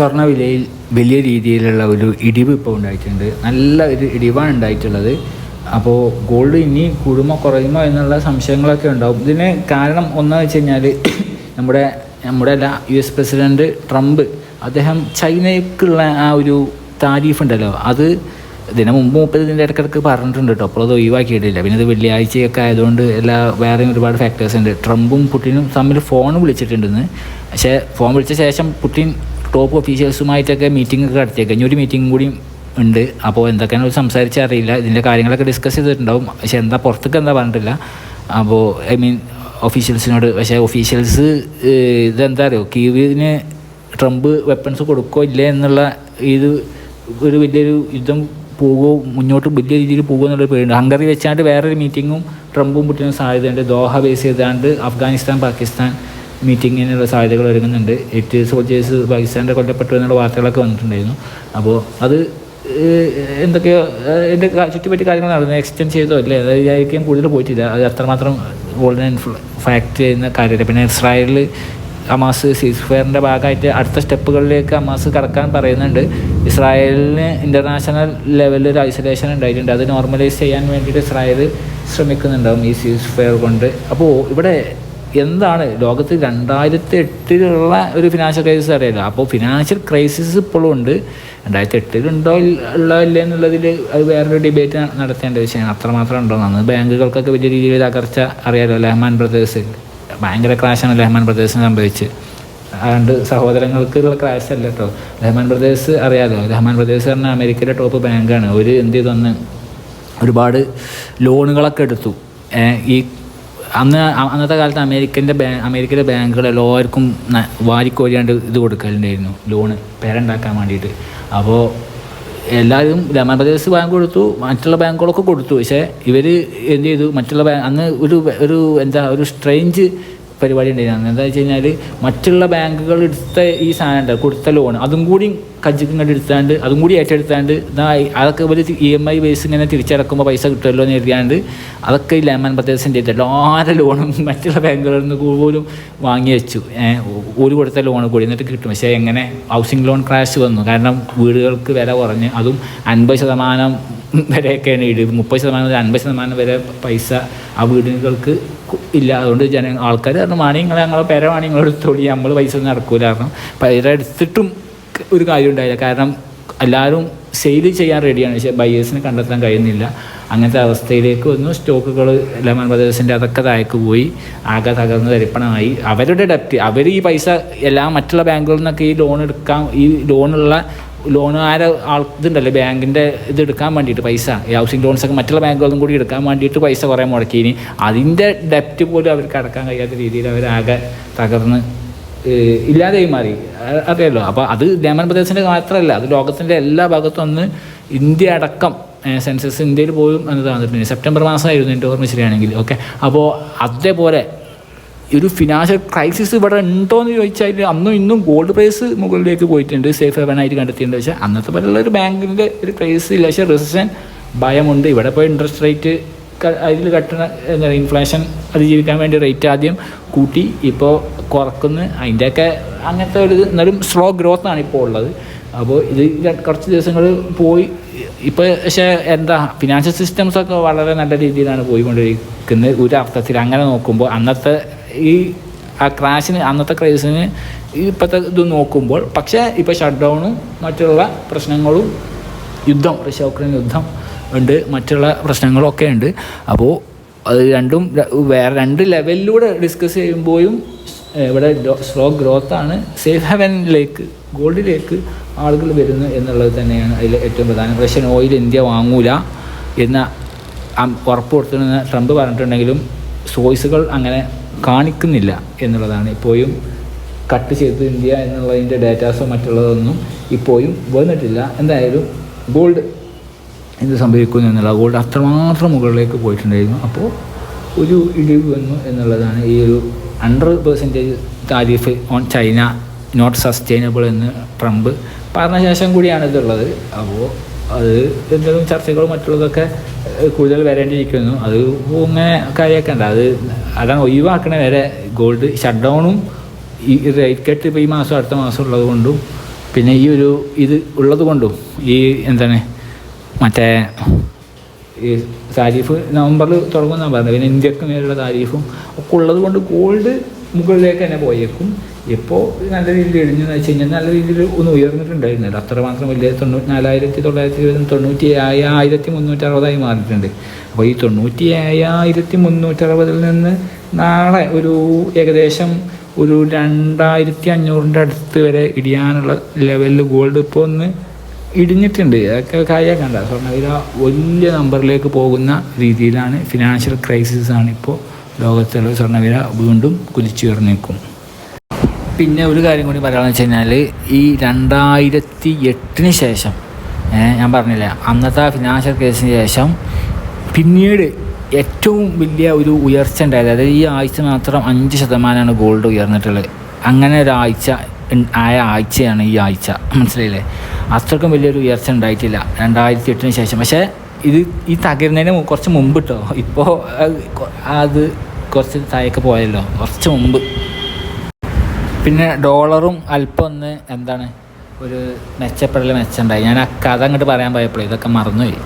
സ്വർണ വിലയിൽ വലിയ രീതിയിലുള്ള ഒരു ഇടിവ് ഇപ്പോൾ ഉണ്ടായിട്ടുണ്ട്. നല്ല ഒരു ഇടിവാണ് ഉണ്ടായിട്ടുള്ളത്. അപ്പോൾ ഗോൾഡ് ഇനി കൂടുമോ കുറയുമോ എന്നുള്ള സംശയങ്ങളൊക്കെ ഉണ്ടാവും. ഇതിന് കാരണം ഒന്നെന്ന് വെച്ച് കഴിഞ്ഞാൽ നമ്മുടെ നമ്മുടെ അല്ല യു എസ് പ്രസിഡന്റ് ട്രംപ് അദ്ദേഹം ചൈനയ്ക്കുള്ള ആ ഒരു താരീഫ് ഉണ്ടല്ലോ അത് ഇതിന് മുമ്പ് മുപ്പത് ഇതിന്റെ ഇടയ്ക്കിടയ്ക്ക് പറഞ്ഞിട്ടുണ്ട് കേട്ടോ. അപ്പോൾ അത് ഒഴിവാക്കിയിട്ടില്ല. പിന്നെ ഇത് വെള്ളിയാഴ്ചയൊക്കെ ആയതുകൊണ്ട് എല്ലാ വേറെയും ഒരുപാട് ഫാക്ടേഴ്സ് ഉണ്ട്. ട്രംപും പുട്ടിനും തമ്മിൽ ഫോൺ വിളിച്ചിട്ടുണ്ടെന്ന്. പക്ഷേ ഫോൺ വിളിച്ച ശേഷം പുടിൻ ടോപ്പ് ഒഫീഷ്യൽസുമായിട്ടൊക്കെ മീറ്റിംഗ് ഒക്കെ നടത്തിയേക്കാം. ഇനി ഒരു മീറ്റിംഗ് കൂടി ഉണ്ട്. അപ്പോൾ എന്തൊക്കെയാണ് സംസാരിച്ചറിയില്ല. ഇതിന്റെ കാര്യങ്ങളൊക്കെ ഡിസ്കസ് ചെയ്തിട്ടുണ്ടാവും. പക്ഷെ എന്താ പുറത്തേക്ക് എന്താ പറഞ്ഞിട്ടില്ല. അപ്പോൾ ഐ മീൻ ഒഫീഷ്യൽസിനോട് പക്ഷേ ഒഫീഷ്യൽസ് ഇതെന്താ അറിയോ? കീവിന് ട്രംപ് വെപ്പൺസ് കൊടുക്കോ ഇല്ലേ എന്നുള്ള ഇത് ഒരു വലിയൊരു യുദ്ധം പോകുമോ മുന്നോട്ട് വലിയ രീതിയിൽ പോകുമോ എന്നുള്ളൊരു പേരുണ്ട് ഹംഗറി വെച്ചാണ്ട് വേറൊരു മീറ്റിങ്ങും ട്രംപും പുട്ടിനും സാധ്യതയുണ്ട്. ദോഹ ബേസ് ചെയ്താണ്ട് അഫ്ഗാനിസ്ഥാൻ പാകിസ്ഥാൻ മീറ്റിങ്ങിനുള്ള സാധ്യതകൾ ഒരുങ്ങുന്നുണ്ട്. എയ്റ്റ് സോൾജേഴ്സ് പാകിസ്ഥാന്റെ കൊല്ലപ്പെട്ടു എന്നുള്ള വാർത്തകളൊക്കെ വന്നിട്ടുണ്ടായിരുന്നു. അപ്പോൾ അത് എന്തൊക്കെയോ എന്റെ ചുറ്റുപറ്റി കാര്യങ്ങൾ നടന്നു. എക്സ്റ്റെൻഡ് ചെയ്തോ അല്ലേ അതായിരിക്കും കൂടുതൽ പോയിട്ടില്ല. അത് അത്രമാത്രം ഗോൾഡൻ ഫാക്ട് ചെയ്യുന്ന കാര്യമില്ല. പിന്നെ ഇസ്രായേലിൽ അമാസ് സീസ് ഫയറിന്റെ ഭാഗമായിട്ട് അടുത്ത സ്റ്റെപ്പുകളിലേക്ക് അമാസ് കടക്കാൻ പറയുന്നുണ്ട്. ഇസ്രായേലിന് ഇന്റർനാഷണൽ ലെവലിൽ ഒരു ഐസൊലേഷൻ ഉണ്ടായിട്ടുണ്ട്. അത് നോർമലൈസ് ചെയ്യാൻ വേണ്ടിയിട്ട് ഇസ്രായേൽ ശ്രമിക്കുന്നുണ്ടാവും ഈ സീസ് ഫയർ കൊണ്ട്. അപ്പോൾ ഇവിടെ എന്താണ്? ലോകത്ത് രണ്ടായിരത്തി എട്ടിലുള്ള ഒരു ഫിനാൻഷ്യൽ ക്രൈസിസ് അറിയാലോ? അപ്പോൾ ഫിനാൻഷ്യൽ ക്രൈസിസ് ഇപ്പോഴും ഉണ്ട്. രണ്ടായിരത്തി എട്ടിലുണ്ടോ ഉള്ളോ ഇല്ലേ എന്നുള്ളതിൽ അത് വേറൊരു ഡിബേറ്റ് നടത്തേണ്ട വിഷയമാണ്. അത്രമാത്രം ഉണ്ടോ അന്ന് ബാങ്കുകൾക്കൊക്കെ വലിയ രീതിയിൽ തകർച്ച അറിയാലോ ലഹ്മാൻ ബ്രദേഴ്സ്. ഭയങ്കര ക്രാഷാണ് ലഹ്മാൻ ബ്രദേഴ്സിന് സംഭവിച്ച്. അതുകൊണ്ട് സഹോദരങ്ങൾക്കുള്ള ക്രാഷ് അല്ല കേട്ടോ ലഹ്മാൻ ബ്രദേഴ്സ് അറിയാലോ? ലഹ്മാൻ ബ്രദേഴ്സ് പറഞ്ഞാൽ അമേരിക്കയിലെ ടോപ്പ് ബാങ്കാണ്. ഒരു എന്ത് ചെയ്തൊന്ന് ഒരുപാട് ലോണുകളൊക്കെ എടുത്തു. ഈ അന്ന് അന്നത്തെ കാലത്ത് അമേരിക്കന്റെ ബാ അമേരിക്കയിലെ ബാങ്കുകൾ എല്ലാവർക്കും വാരിക്കോരിയാണ്ട് ഇത് കൊടുക്കലുണ്ടായിരുന്നു. ലോണ് പേരുണ്ടാക്കാൻ വേണ്ടിയിട്ട്. അപ്പോൾ എല്ലാവരും ബ്രദേഴ്സ് ബാങ്ക് കൊടുത്തു മറ്റുള്ള ബാങ്കുകളൊക്കെ കൊടുത്തു. പക്ഷേ ഇവർ എന്ത് ചെയ്തു? മറ്റുള്ള ബാങ്ക് അന്ന് ഒരു ഒരു എന്താ ഒരു സ്ട്രെയിഞ്ച് പരിപാടി ഉണ്ടായിരുന്നു എന്താ വെച്ച് കഴിഞ്ഞാൽ മറ്റുള്ള ബാങ്കുകൾ എടുത്ത ഈ സാധനം കൊടുത്ത ലോൺ അതും കൂടി കണ്ട് എടുത്താണ്ട് അതും കൂടി ഏറ്റെടുത്താണ്ട് ഇതായി അതൊക്കെ ഒരു ഇ എം ഐ ബേസ് ഇങ്ങനെ തിരിച്ചടക്കുമ്പോൾ പൈസ കിട്ടുമല്ലോ എന്ന് എഴുതിയാണ്ട് അതൊക്കെ ഈ ലെമൻ പ്രദേശത്തിന്റെ ആരെ ലോണും മറ്റുള്ള ബാങ്കുകളിൽ നിന്ന് പോലും വാങ്ങി വെച്ചു. ഒരു കൊടുത്ത ലോൺ കൂടി എന്നിട്ട് കിട്ടും. പക്ഷേ എങ്ങനെ ഹൗസിംഗ് ലോൺ ക്രാഷ് വന്നു. കാരണം വീടുകൾക്ക് വില കുറഞ്ഞ് അതും അൻപത് ശതമാനം വരെയൊക്കെയാണ് ഇടിവ് മുപ്പത് ശതമാനം മുതൽ അൻപത് ശതമാനം വരെ പൈസ ആ വീടുകൾക്ക് ഇല്ല. അതുകൊണ്ട് ജന ആൾക്കാർ പറഞ്ഞു മാണി നിങ്ങൾ ഞങ്ങളെ പേര മാണി നിങ്ങൾ എടുത്തോളി. നമ്മൾ പൈസ ഒന്നും നടക്കൂല. കാരണം പേര എടുത്തിട്ടും ഒരു കാര്യം ഉണ്ടായില്ല. കാരണം എല്ലാവരും സെയിൽ ചെയ്യാൻ റെഡിയാണ് പക്ഷേ ബയേഴ്സിനെ കണ്ടെത്താൻ കഴിയുന്നില്ല. അങ്ങനത്തെ അവസ്ഥയിലേക്ക് വന്നു. സ്റ്റോക്കുകൾ ലെമൺ ബ്രദേഴ്സിന്റെ അതൊക്കെ താഴേക്ക് പോയി. ആകെ തകർന്ന് തരിപ്പണമായി. അവരുടെ ഡെപ്റ്റ് അവർ ഈ പൈസ എല്ലാ മറ്റുള്ള ബാങ്കുകളിൽ നിന്നൊക്കെ ഈ ലോൺ എടുക്കാൻ ഈ ലോണുള്ള ലോൺ ആൾ ഇതുണ്ടല്ലോ ബാങ്കിന്റെ ഇത് എടുക്കാൻ വേണ്ടിയിട്ട് പൈസ ഈ ഹൗസിംഗ് ലോൺസ് ഒക്കെ മറ്റുള്ള ബാങ്കുകളും കൂടി എടുക്കാൻ വേണ്ടിയിട്ട് പൈസ കുറേ മുടക്കിയിനി. അതിന്റെ ഡെപ്റ്റ് പോലും അവർക്ക് അടക്കാൻ കഴിയാത്ത രീതിയിൽ അവരാകെ തകർന്ന് ഇല്ലാതെയായി മാറി. അറിയാലോ? അപ്പോൾ അത് ലെമൺ പ്രദേശത്തിന്റെ മാത്രമല്ല അത് ലോകത്തിന്റെ എല്ലാ ഭാഗത്തും അന്ന് ഇന്ത്യ അടക്കം സെൻസസ് ഇന്ത്യയിൽ പോലും എന്ന് തന്നിട്ടുണ്ട് സെപ്റ്റംബർ മാസമായിരുന്നു എന്റെ ഓർമ്മ ശരിയാണെങ്കിൽ ഓക്കെ അപ്പോൾ അതേപോലെ ഒരു ഫിനാൻഷ്യൽ ക്രൈസിസ് ഇവിടെ ഉണ്ടോ എന്ന് ചോദിച്ചാൽ അന്നും ഇന്നും ഗോൾഡ് പ്രൈസ് മുകളിലേക്ക് പോയിട്ടുണ്ട്. സേഫ് ഹെവനായിട്ട് കണ്ടെത്തിയിട്ടുണ്ട്. പക്ഷേ അന്നത്തെ പോലുള്ള ഒരു ബാങ്കിന്റെ ഒരു ക്രൈസിസ് ഇല്ല. പക്ഷേ റെസിസ്റ്റൻ ഭയമുണ്ട്. ഇവിടെ പോയി ഇൻട്രസ്റ്റ് റേറ്റ് അതിൽ കട്ടണ എന്താ ഇൻഫ്ലേഷൻ അതിജീവിക്കാൻ വേണ്ടി റേറ്റ് ആദ്യം കൂട്ടി. ഇപ്പോൾ കുറക്കുന്നു. അതിന്റെയൊക്കെ അങ്ങനത്തെ ഒരു എന്നാലും സ്ലോ ഗ്രോത്ത് ആണ് ഇപ്പോൾ ഉള്ളത്. അപ്പോൾ ഇത് കുറച്ച് ദിവസങ്ങൾ പോയി. ഇപ്പോൾ പക്ഷേ എന്താ ഫിനാൻഷ്യൽ സിസ്റ്റംസൊക്കെ വളരെ നല്ല രീതിയിലാണ് പോയിക്കൊണ്ടിരിക്കുന്നത്. ഒരു അർത്ഥത്തിൽ അങ്ങനെ നോക്കുമ്പോൾ അന്നത്തെ ഈ ആ ക്രാഷിന് അന്നത്തെ ക്രൈസിന് ഇപ്പോഴത്തെ ഇത് നോക്കുമ്പോൾ പക്ഷേ ഇപ്പോൾ ഷട്ട് ഡൗണും മറ്റുള്ള പ്രശ്നങ്ങളും യുദ്ധം റഷ്യ ഉക്രൈൻ യുദ്ധം ഉണ്ട് മറ്റുള്ള പ്രശ്നങ്ങളൊക്കെ ഉണ്ട്. അപ്പോൾ അത് രണ്ടും വേറെ രണ്ട് ലെവലിലൂടെ ഡിസ്കസ് ചെയ്യുമ്പോഴും ഇവിടെ സ്ലോ ഗ്രോത്ത് ആണ്. സേഫ് ഹെവനിലേക്ക് ഗോൾഡിലേക്ക് ആളുകൾ വരുന്നു എന്നുള്ളത് തന്നെയാണ് അതിൽ ഏറ്റവും പ്രധാനം. റഷ്യൻ ഓയിൽ ഇന്ത്യ വാങ്ങൂല എന്ന ഉറപ്പ് കൊടുത്തിരുന്ന ട്രംപ് പറഞ്ഞിട്ടുണ്ടെങ്കിലും സോയ്സുകൾ അങ്ങനെ കാണിക്കുന്നില്ല എന്നുള്ളതാണ് ഇപ്പോഴും കട്ട് ചെയ്ത് ഇന്ത്യ എന്നുള്ളതിന്റെ ഡാറ്റാസോ മറ്റുള്ളതൊന്നും ഇപ്പോഴും വന്നിട്ടില്ല. എന്തായാലും ഗോൾഡ് എന്ത് സംഭവിക്കുന്നു എന്നുള്ള ഗോൾഡ് അത്രമാത്രം മുകളിലേക്ക് പോയിട്ടുണ്ടായിരുന്നു. അപ്പോൾ ഒരു ഇടിവ് വന്നു എന്നുള്ളതാണ് ഈ ഒരു hundred percentage tariff on China not sustainable എന്ന് ട്രംപ് പറഞ്ഞ ശേഷം കൂടിയാണ് ഇതുള്ളത്. അപ്പോൾ അത് എന്തെങ്കിലും ചർച്ചകളും മറ്റുള്ളതൊക്കെ കൂടുതൽ വരേണ്ടിയിരിക്കുന്നു. അത് ഇങ്ങനെ ഉണ്ട്. അത് അതാണ് ഒഴിവാക്കണ വരെ ഗോൾഡ് ഷട്ട് ഡൗണും ഈ റേറ്റ് കട്ട് ഇപ്പോൾ ഈ മാസം അടുത്ത മാസം ഉള്ളത് കൊണ്ടും പിന്നെ ഈ ഒരു ഇത് ഉള്ളത് കൊണ്ടും ഈ എന്താണ് മറ്റേ ഈ താരീഫ് നവംബറിൽ തുടങ്ങുമെന്നാണ് പറഞ്ഞത്. പിന്നെ ഇന്ത്യയ്ക്ക് മേലുള്ള താരീഫും ഒക്കെ ഉള്ളത് കൊണ്ട് ഗോൾഡ് മുകളിലേക്ക് തന്നെ പോയേക്കും. ഇപ്പോൾ നല്ല രീതിയിൽ ഇടിഞ്ഞെന്ന് വെച്ച് കഴിഞ്ഞാൽ നല്ല രീതിയിൽ ഒന്ന് ഉയർന്നിട്ടുണ്ടായിരുന്നില്ല അത്രമാത്രം വലിയ തൊണ്ണൂറ്റി നാലായിരത്തി തൊള്ളായിരത്തി ഇരുപത് തൊണ്ണൂറ്റി ആയിരത്തി മുന്നൂറ്റി അറുപതായി മാറിയിട്ടുണ്ട്. അപ്പോൾ ഈ തൊണ്ണൂറ്റി ഏഴായിരത്തി മുന്നൂറ്റി അറുപതിൽ നിന്ന് നാളെ ഒരു ഏകദേശം ഒരു രണ്ടായിരത്തി അഞ്ഞൂറിന്റെ അടുത്ത് വരെ ഇടിയാനുള്ള ലെവലിൽ ഗോൾഡ് ഇപ്പോൾ ഒന്ന് ഇടിഞ്ഞിട്ടുണ്ട്. അതൊക്കെ കാര്യം കണ്ട സ്വർണവില വലിയ നമ്പറിലേക്ക് പോകുന്ന രീതിയിലാണ് ഫിനാൻഷ്യൽ ക്രൈസിസ് ആണ് ഇപ്പോൾ ലോകത്തുള്ള സ്വർണവില വീണ്ടും കുതിച്ചുയർന്നേക്കും. പിന്നെ ഒരു കാര്യം കൂടി പറയാമെന്ന് വെച്ച് കഴിഞ്ഞാൽ ഈ രണ്ടായിരത്തി എട്ടിന് ശേഷം ഞാൻ പറഞ്ഞില്ല അന്നത്തെ ഫിനാൻഷ്യൽ കേസിന് ശേഷം പിന്നീട് ഏറ്റവും വലിയ ഒരു ഉയർച്ച ഉണ്ടായത് അതായത് ഈ ആഴ്ച മാത്രം അഞ്ച് ശതമാനമാണ് ഗോൾഡ് ഉയർന്നിട്ടുള്ളത്. അങ്ങനെ ഒരാഴ്ച ആയ ആഴ്ചയാണ് ഈ ആഴ്ച. മനസ്സിലായില്ലേ? അത്രക്കും വലിയൊരു ഉയർച്ച ഉണ്ടായിട്ടില്ല രണ്ടായിരത്തി എട്ടിന് ശേഷം. പക്ഷേ ഇത് ഈ തകരുന്നതിന് കുറച്ച് മുമ്പ് കേട്ടോ ഇപ്പോൾ അത് കുറച്ച് താഴേക്ക് പോയല്ലോ. കുറച്ച് മുമ്പ്. പിന്നെ ഡോളറും അല്പം ഒന്ന് എന്താണ് ഒരു മെച്ചപ്പെടൽ മെച്ചമുണ്ടായി ഞാൻ ആ കഥ അങ്ങോട്ട് പറയാൻ പോയപ്പോഴേ ഇതൊക്കെ മറന്നുപോയി.